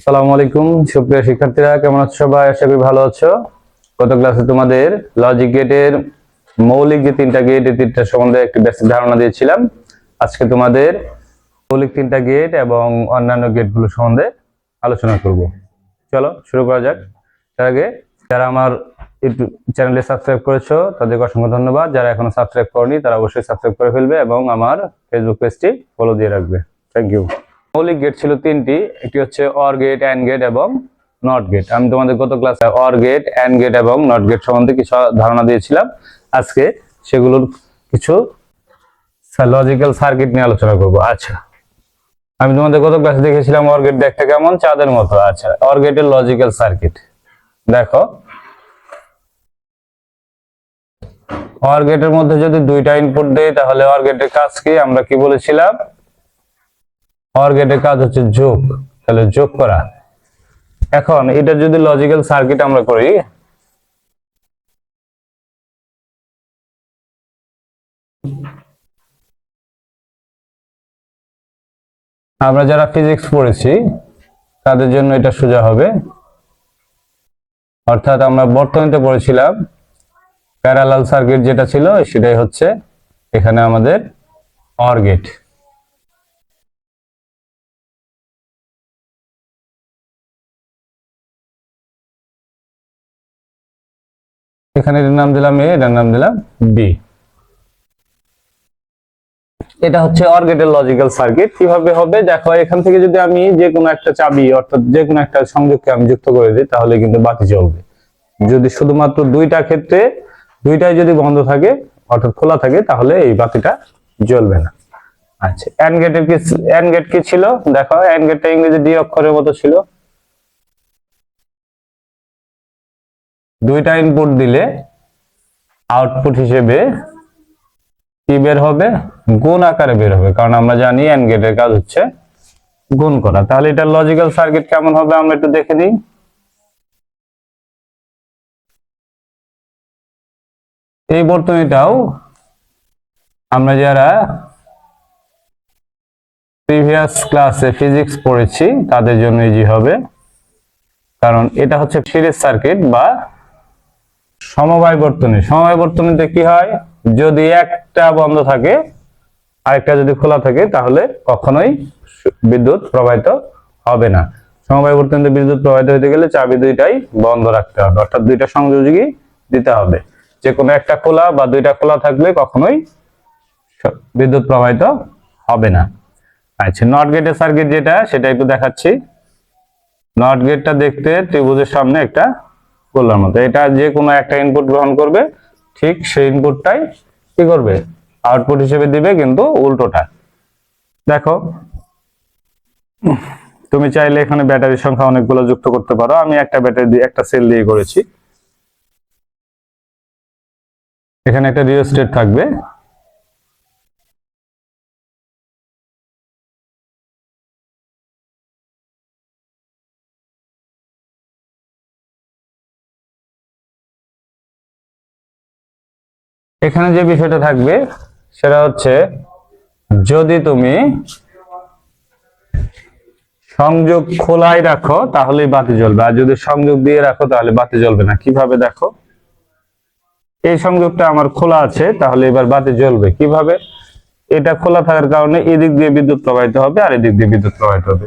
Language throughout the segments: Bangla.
আসসালামু আলাইকুম, সুপ্রিয় শিক্ষার্থীরা, কেমন আছো সবাই? আশা করি ভালো আছো। গত ক্লাসে তোমাদের লজিক গেটের মৌলিক যে তিনটা গেট এই তিনটা সম্বন্ধে একটি বেসিক ধারণা দিয়েছিলাম। আজকে তোমাদের মৌলিক তিনটা গেট এবং অন্যান্য গেটগুলো সম্বন্ধে আলোচনা করব। চলো, শুরু করা যাক। তার আগে, যারা আমার ইউটিউব চ্যানেলে সাবস্ক্রাইব করেছ, তাদেরকে অসংখ্য ধন্যবাদ। যারা এখনও সাবস্ক্রাইব করনি, তারা অবশ্যই সাবস্ক্রাইব করে ফেলবে এবং আমার ফেসবুক পেজটি ফলো দিয়ে রাখবে। থ্যাংক ইউ মৌলিক গেট ছিল তিনটি। একটি হচ্ছে অর গেট অ্যান্ড গেট এবং নট গেট আমি তোমাদের গত ক্লাসে অর গেট অ্যান্ড গেট এবং নট গেট সম্বন্ধে কিছু ধারণা দিয়েছিলাম। আজকে সেগুলোর কিছু লজিক্যাল সার্কিট নিয়ে আলোচনা করব। আচ্ছা। আমি তোমাদের গত ক্লাসে দেখেছিলাম অর গেট দেখতে কেমন? চাঁদের মতো। আচ্ছা। অর গেটের লজিক্যাল সার্কিট দেখো। অর গেটের মধ্যে যদি দুইটা ইনপুট দেই, তাহলে অর গেটের কাজ কি? আমরা কি বলেছিলাম? অর কাজ হচ্ছে যোগ। তাহলে যোগ করা। এখন এটা যদি লজিক্যাল সার্কিট আমরা করি, আমরা যারা ফিজিক্স পড়েছি, তাদের জন্য এটা সোজা হবে। অর্থাৎ আমরা বর্তমানে পড়েছিলাম প্যারালাল সার্কিট যেটা ছিল, সেটাই হচ্ছে এখানে আমাদের অর এখানে এটার নাম দিলাম এ, এটার নাম দিলাম বি এটা হচ্ছে অর গেটের লজিক্যাল সার্কিট কীভাবে হবে? দেখো, এখান থেকে যদি আমি যে কোনো একটা চাবি, অর্থাৎ যে কোনো একটা সংযোগকে আমি যুক্ত করে দিই, তাহলে কিন্তু বাতি জ্বলবে। যদি শুধুমাত্র দুইটা ক্ষেত্রে, দুইটাই যদি বন্ধ থাকে, অর্থাৎ খোলা থাকে, তাহলে এই বাতিটা জ্বলবে না। আচ্ছা এন্ড গেটের কি এন্ড গেট কি ছিল? দেখো এন্ড গেটটা ইংরেজি ডি অক্ষরের মতো ছিল। দুইটা ইনপুট দিলে আউটপুট হিসেবে কি বের হবে? গুণ আকারে বের হবে। কারণ আমরা জানি এন্ড গেটের কাজ হচ্ছে গুণ করা। তাহলে এটা লজিক্যাল সার্কিট কেমন হবে আমরা একটু দেখে নিই। এই বর্তনীটাও আমরা যারা প্রিভিয়াস ক্লাসে ফিজিক্স পড়েছি, তাদের জন্য ইজি হবে। কারণ এটা হচ্ছে সিরিজ সার্কিট বা সমবায় বর্তনী। সমবায় বর্তনীতে কি হয়? যদি একটা বন্ধ থাকে, আরেকটা যদি খোলা থাকে, তাহলে কখনোই বিদ্যুৎ প্রবাহিত হবে না। সমবায় বর্তনীতে বিদ্যুৎ প্রবাহিত হতে গেলে চাবি দুইটাই বন্ধ রাখতে হবে, অর্থাৎ দুইটা সংযোগী দিতে হবে। যে কোনো একটা খোলা বা দুইটা খোলা থাকলে কখনোই বিদ্যুৎ প্রবাহিত হবে না। আচ্ছা নট গেটের সার্কিট যেটা, সেটা একটু দেখাচ্ছি। নট গেটটা দেখতে ত্রিভুজের সামনে একটা গোলার মতো এটা যে কোনো একটা ইনপুট গ্রহণ করবে, ঠিক সেই ইনপুটটাই কি করবে? আউটপুট হিসেবে দিবে কিন্তু উল্টোটা। দেখো, তুমি চাইলে এখানে ব্যাটারি সংখ্যা অনেকগুলো যুক্ত করতে পারো। আমি একটা ব্যাটারি দিয়ে একটা সেল দিয়ে করেছি। এখানে একটা রিওস্টেট থাকবে। এখানে যে বিষয়টা থাকবে, সেটা হচ্ছে যদি তুমি সংযোগ খোলাই রাখো, তাহলেই বাতি জ্বলবে। আর যদি সংযোগ দিয়ে রাখো, তাহলে বাতি জ্বলবে না। কীভাবে দেখো? এই সংযোগটা আমার খোলা আছে, তাহলে এবার বাতি জ্বলবে। কীভাবে? এটা খোলা থাকার কারণে এদিক দিয়ে বিদ্যুৎ প্রবাহিত হবে আর এদিক দিয়ে বিদ্যুৎ প্রবাহিত হবে।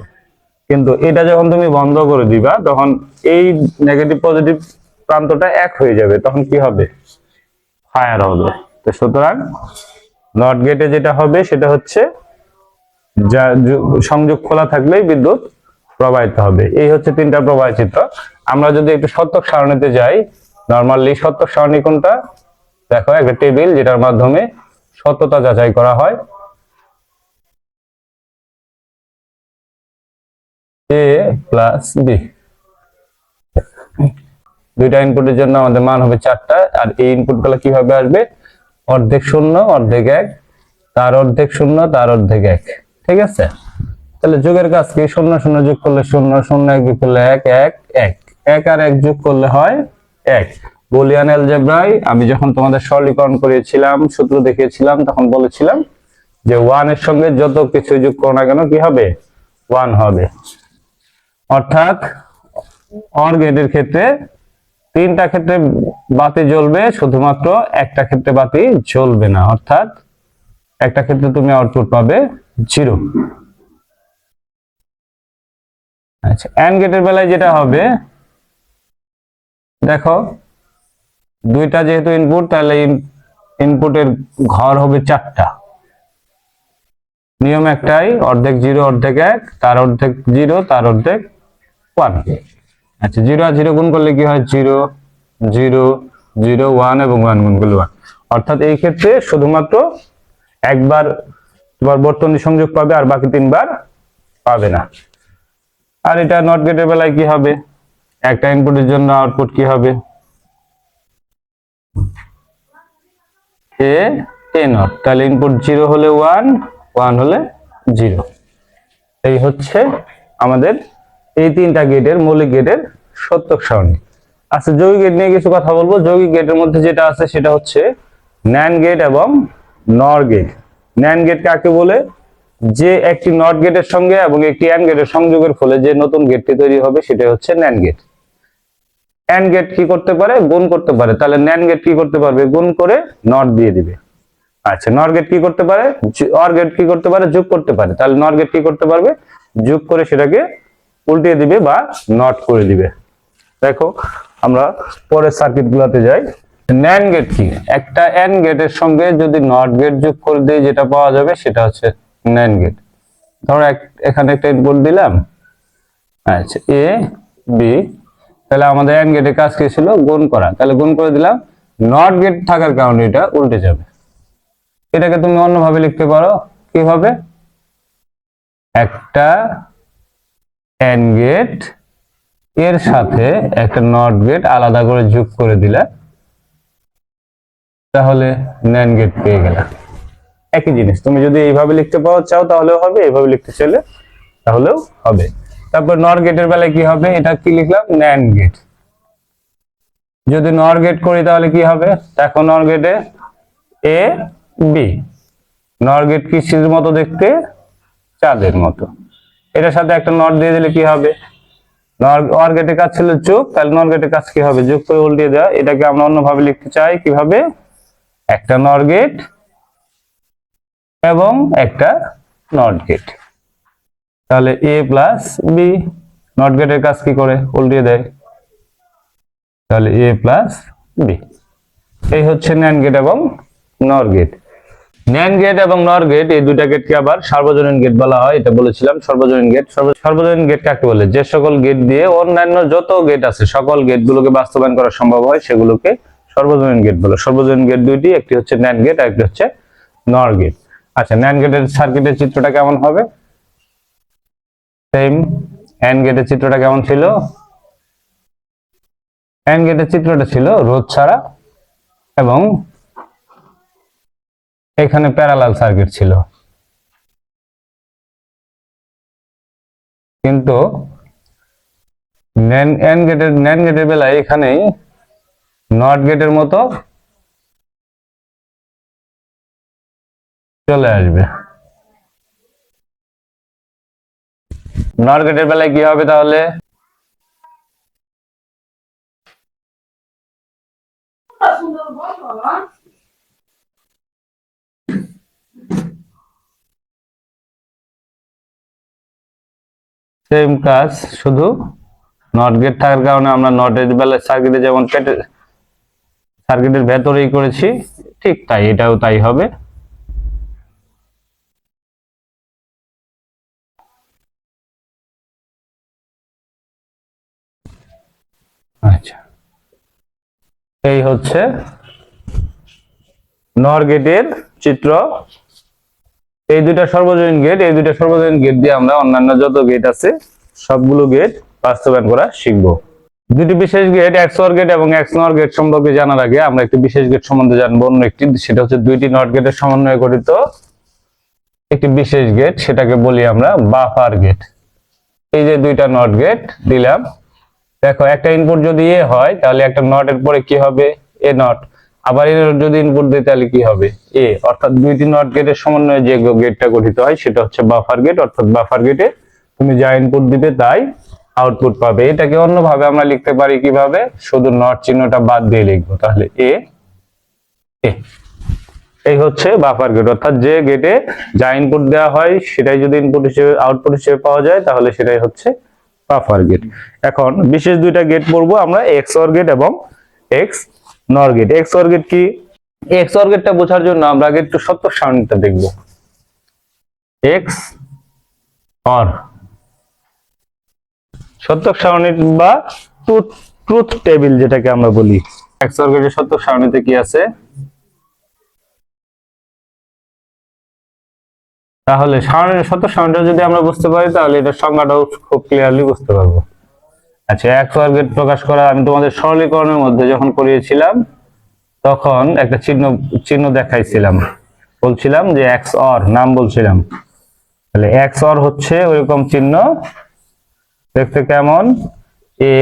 কিন্তু এটা যখন তুমি বন্ধ করে দিবা, তখন এই নেগেটিভ পজিটিভ প্রান্তটা এক হয়ে যাবে। তখন কি হবে? ফায়ার হবে। তো সুতরাং নট গেটে যেটা হবে সেটা হচ্ছে যা সংযোগ খোলা থাকলেই বিদ্যুৎ প্রবাহিত হবে। এই হচ্ছে তিনটা প্রবাহ চিত্র। আমরা যদি একটু সত্যক সারণীতে যাই নর্মালি সত্যক সারণী কোনটা? দেখো, একটা টেবিল যেটার মাধ্যমে সত্যতা যাচাই করা হয়। A plus B. দুইটা ইনপুটের জন্য আমাদের মান হবে চারটা, আর এই ইনপুটগুলো কীভাবে আসবে? অর্ধেক শূন্য, অর্ধেক এক। তার অর্ধেক শূন্য, তার অর্ধেক এক। ঠিক আছে? তাহলে যোগের কাজ কি? শূন্য শূন্য যোগ করলে শূন্য শূন্য এক যোগ করলে এক এক এক। এক আর এক যোগ করলে হয় এক। বুলিয়ান অ্যালজেব্রায় আমি যখন তোমাদের সরলীকরণ করিয়েছিলাম, সূত্র দেখিয়েছিলাম, তখন বলেছিলাম যে ওয়ানের সঙ্গে যত কিছু যোগ করো না কেন কি হবে? ওয়ান হবে। অর্থাৎ অর গেটের ক্ষেত্রে তিনটা ক্ষেত্রে বাতি জ্বলবে, শুধুমাত্র একটা ক্ষেত্রে বাতি জ্বলবে না, অর্থাৎ একটা ক্ষেত্রে তুমি আউটপুট পাবে জিরো আচ্ছা অ্যান্ড গেটের বেলায় যেটা হবে, দেখো, দুইটা যেহেতু ইনপুট তাহলে ইনপুটের ঘর হবে চারটা। নিয়ম একটাই, অর্ধেক জিরো অর্ধেক এক, তার অর্ধেক জিরো তার অর্ধেক ওয়ান আচ্ছা জিরো আর জিরো গুণ করলে কি হয়? জিরো জিরো জিরো, ওয়ান এবং ওয়ান গুণ করলে ওয়ান। অর্থাৎ এই ক্ষেত্রে শুধুমাত্র একবার তোমার বর্তনী সংযোগ পাবে আর বাকি তিনবার পাবে না। আর এটা নট গেটের বেলায় কি হবে? একটা ইনপুটের জন্য আউটপুট কি হবে? এ তাহলে ইনপুট জিরো হলে ওয়ান ওয়ান হলে জিরো। এই হচ্ছে আমাদের এই তিনটা গেটের মৌলিক গেটের সত্যক সারণী। আচ্ছা যৌগিক গেট নিয়ে কিছু কথা বলব। যৌগিক গেটের মধ্যে যেটা আছে সেটা হচ্ছে ন্যান গেট এবং নর গেট ন্যান গেট কাকে বলে? যে একটি নট গেটের সঙ্গে এবং একটি অ্যান্ড গেটের সংযোগের ফলে যে নতুন গেটটি তৈরি হবে সেটা হচ্ছে ন্যান গেট অ্যান্ড গেট কি করতে পারে? গুণ করতে পারে। তাহলে ন্যান গেট কি করতে পারবে? গুণ করে নট দিয়ে দিবে। আচ্ছা নর গেট কি করতে পারে? অর গেট কি করতে পারে? যোগ করতে পারে। তাহলে নর গেট কি করতে পারবে? যোগ করে সেটাকে উল্টিয়ে দিবে বা নট করে দিবে। দেখো, আমরা পরের সার্কিট গুলাতে যাই। ন্যান গেট কি? একটা এন গেটের সঙ্গে যদি নট গেট যোগ করে দিই, যেটা পাওয়া যাবে সেটা হচ্ছে ন্যান গেট ধরো এখানে একটা ইনপুট দিলাম। আচ্ছা এ বি তাহলে আমাদের এন গেটের কাজ কি ছিল? গুণ করা। তাহলে গুণ করে দিলাম নট গেট থাকার কারণে এটা উল্টে যাবে। এটাকে তুমি অন্যভাবে লিখতে পারো। কীভাবে একটা এন গেটের সাথে একটা নট গেট আলাদা করে যোগ করে দিলে তাহলে ন্যান গেট পেয়ে গেলে। একই জিনিস, তুমি যদি এইভাবে লিখতে পারো, চাও, তাহলেও হবে, এইভাবে লিখতে চাইলে তাহলেও হবে। তারপর নর গেটের বেলায় কি হবে? এটা কি লিখলাম? ন্যান গেট যদি নর গেট করি, তাহলে কি হবে? দেখো নর গেটে এ বি নর গেট কিসের মতো দেখতে? চাঁদের মতো। এটার সাথে একটা নট দিয়ে দিলে কি হবে? অর গেটের কাজ ছিল যোগ তাহলে নর গেটের কাজ কি হবে? যোগ করে উল্টিয়ে দেওয়া। এটাকে আমরা অন্যভাবে লিখতে চাই কীভাবে? একটা নর গেট এবং একটা নট গেট তাহলে এ প্লাস বি নট গেটের কাজ কি করে? উল্টিয়ে দেয়। তাহলে এ প্লাস বি এই হচ্ছে ন্যান গেট এবং নর গেট ন্যান গেট এবং নর গেট এই দুইটা গেটকে আবার সার্বজনীন গেট বলা হয়, এটা বলেছিলাম, সর্বজনীন গেট সর্বজনীন গেট কাকে বলে? যে সকল গেট দিয়ে অন্যান্য যত গেট আছে, সকল গেটগুলোকে বাস্তবায়ন করা সম্ভব হয়, সেগুলোকে সর্বজনীন গেট বলে। সর্বজনীন গেট দুইটি, একটি হচ্ছে ন্যান গেট আর একটি হচ্ছে নর গেট আচ্ছা ন্যান গেটের সার্কিটের চিত্রটা কেমন হবে? সেম অ্যান্ড গেটের চিত্রটা কেমন ছিল? অ্যান্ড গেটের চিত্রটা ছিল রোধ ছাড়া এবং এখানে প্যারালাল সার্কিট ছিল। কিন্তু ন্যান গেটের ন্যান বেলায় এখানেই নট গেটের মতো চলে আসবে। নট গেটের বেলায় কি হবে তাহলে? সেম কাজ, শুধু নট গেট থাকার কারণে আমরা নটের বেলায় সার্কিটে যেমন পেটে সার্কিটের ভেতরেই করেছি, ঠিক তাই, এটাও তাই হবে। আচ্ছা। এই হচ্ছে নর গেটের চিত্র। এই দুইটা সর্বজনীন গেট এই দুইটা সর্বজনীন গেট দিয়ে আমরা অন্যান্য যত গেট আছে, সবগুলো গেট বাস্তবায়ন করা শিখব। দুটি বিশেষ গেট এক্স এক্সওর গেট এবং এক্স নর গেট সম্পর্কে জানার আগে আমরা একটি বিশেষ গেট সম্বন্ধে জানব, অন্য একটি। সেটা হচ্ছে দুইটি নট গেটের সমন্বয়ে গঠিত একটি বিশেষ গেট সেটাকে বলি আমরা বাফার গেট এই যে দুইটা নট গেট দিলাম। দেখো, একটা ইনপুট যদি এ হয়, তাহলে একটা নটের পরে কি হবে? এ নট আবার এর যদি ইনপুট দিই তাহলে কি হবে? এ অর্থাৎ দুই তিন নট গেটের সমন্বয়ে যে গেটটা গঠিত হয়, সেটা হচ্ছে বাফার গেট অর্থাৎ বাফার গেটে তুমি যা ইনপুট দিবে তাই আউটপুট পাবে। এটাকে অন্যভাবে আমরা লিখতে পারি কীভাবে? শুধু নট চিহ্নটা বাদ দিয়ে লিখব। তাহলে এ এই হচ্ছে বাফার গেট অর্থাৎ যে গেটে যা ইনপুট দেওয়া হয়, সেটাই যদি ইনপুট হিসেবে আউটপুট হিসেবে পাওয়া যায়, তাহলে সেটাই হচ্ছে বাফার গেট এখন বিশেষ দুইটা গেট পড়ব আমরা এক্স অর গেট এবং এক্স নর গেট এক্স অর গেট কি? এক্স অর গেটটা বোঝার জন্য আমরা আগে একটু সত্য সারণীটা দেখব। এক্স অর সত্যক সারণী বা ট্রুথ ট্রুথ টেবিল যেটাকে আমরা বলি। এক্স অর গেটের সত্যক সারণীতে কি আছে? তাহলে সারণী সত্য সারণীটা যদি আমরা বুঝতে পারি তাহলে এটা সংজ্ঞাটাও খুব ক্লিয়ারলি বুঝতে পারব। আচ্ছা এক্স অর গেট প্রকাশ করা আমি তোমাদের সরলীকরণের মধ্যে যখন করিয়েছিলাম তখন একটা চিহ্ন চিহ্ন দেখাইছিলাম। বলছিলাম যে এক্স অর নাম বলছিলাম। তাহলে এক্স অর হচ্ছে ওইরকম চিহ্ন। দেখতে কেমন? এ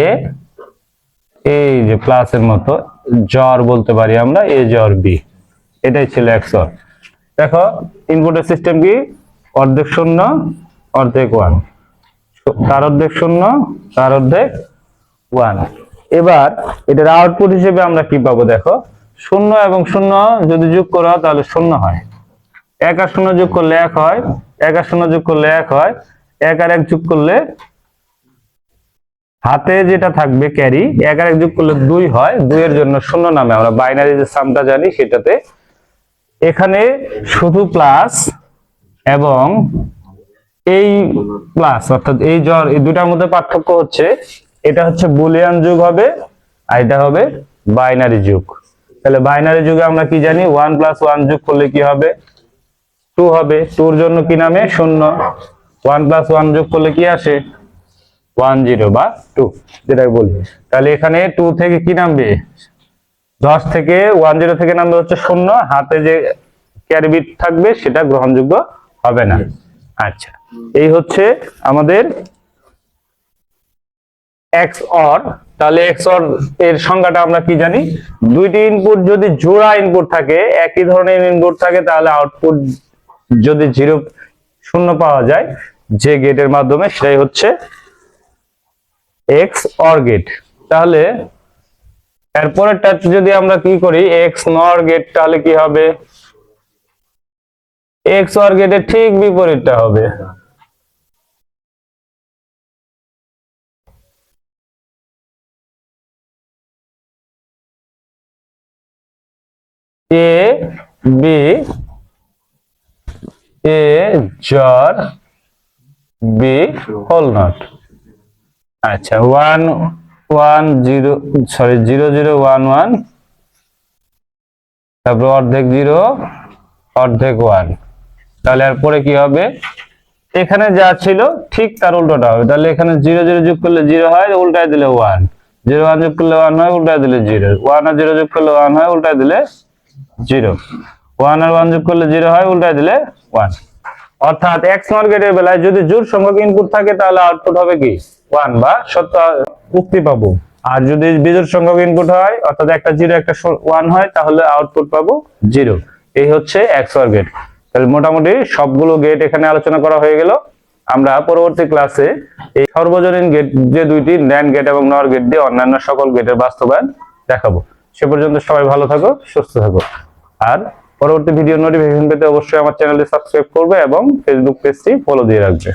এই যে প্লাসের মতো, জ্বর বলতে পারি আমরা এ জ্বর বি এটাই ছিল এক্স অর দেখো ইনপুটের সিস্টেম কি? অর্ধেক শূন্য, অর্ধেক ওয়ান তার অর্ধেক শূন্য, তার অর্ধেক ওয়ান। এবার এটার আউটপুট হিসেবে আমরা কি পাবো দেখো? শূন্য এবং শূন্য যদি যোগ করা তাহলে শূন্য হয়। এক আর শূন্য যোগ করলে এক হয়, এক আর শূন্য যোগ করলে এক হয়, এক আর এক যোগ করলে হাতে যেটা থাকবে ক্যারি এক আর এক যোগ করলে দুই হয়, দুইয়ের জন্য শূন্য নামে। আমরা বাইনারি যে সামটা জানি সেটাতে এখানে শুধু প্লাস এবং এই প্লাস অর্থাৎ এই জ্বর, এই দুটার মধ্যে পার্থক্য হচ্ছে, এটা হচ্ছে বুলিয়ান যুগ হবে আর এটা হবে বাইনারি যুগ। তাহলে বাইনারি যুগে আমরা কি জানি? ওয়ান প্লাস ওয়ান যোগ করলে কি হবে? টু হবে। টুর জন্য কি নামে? শূন্য। ওয়ান প্লাস ওয়ান যোগ করলে কি আসে? ওয়ান জিরো বা টু যেটা বলি। তাহলে এখানে টু থেকে কি নামবে? দশ থেকে ওয়ান জিরো থেকে নামবে হচ্ছে শূন্য। হাতে যে ক্যারিবিট থাকবে, সেটা গ্রহণযোগ্য হবে না। আচ্ছা এই হচ্ছে আমাদের এক্স অর তাহলে এক্স অর এর সংজ্ঞাটা আমরা কি জানি? দুইটি ইনপুট যদি জোড়া ইনপুট থাকে, একই ধরনের ইনপুট থাকে, তাহলে আউটপুট যদি জিরো শূন্য পাওয়া যায়, যে গেটের মাধ্যমে, সেটাই হচ্ছে এক্স অর গেট তাহলে এরপরেরটা যদি আমরা কি করি এক্স নর গেট তাহলে কি হবে? এক্স অর গেটের ঠিক বিপরীতটা হবে। A B A XOR B whole not আচ্ছা one one zero sorry zero zero one one তারপর অর্ধেক জিরো অর্ধেক ওয়ান তাহলে আর পরে কি হবে? এখানে যা ছিল ঠিক তার উল্টোটা হবে। তাহলে এখানে জিরো জিরো যোগ করলে জিরো হয়, উল্টায় দিলে ওয়ান জিরো ওয়ান যোগ করলে ওয়ান হয়, উল্টায় দিলে জিরো ওয়ান আর জিরো যোগ করলে ওয়ান হয়, উল্টায় দিলে জিরো ওয়ান আর ওয়ান যোগ করলে জিরো হয়, উল্টায় দিলে ওয়ান অর্থাৎ এক্স নর গেটের বেলায় যদি জোর সংখ্যক ইনপুট থাকে, তাহলে আউটপুট হবে কি? ওয়ান বা সত্য উক্তি পাবো। আর যদি বিজোড় সংখ্যক ইনপুট হয়, অর্থাৎ একটা জিরো একটা ওয়ান হয়, তাহলে আউটপুট পাবো জিরো এই হচ্ছে এক্স অর গেট তাহলে মোটামুটি সবগুলো গেট এখানে আলোচনা করা হয়ে গেল। আমরা পরবর্তী ক্লাসে এই সর্বজনীন গেট যে দুইটি ন্যান্ড গেট এবং নর গেট দিয়ে অন্যান্য সকল গেটের বাস্তবায়ন দেখাবো। সে পর্যন্ত সবাই ভালো থাকো, সুস্থ থাকো। আর পরবর্তী ভিডিও নোটিফিকেশন পেতে অবশ্যই আমার চ্যানেলটি সাবস্ক্রাইব করবে এবং ফেসবুক পেজটি ফলো দিয়ে রাখবে।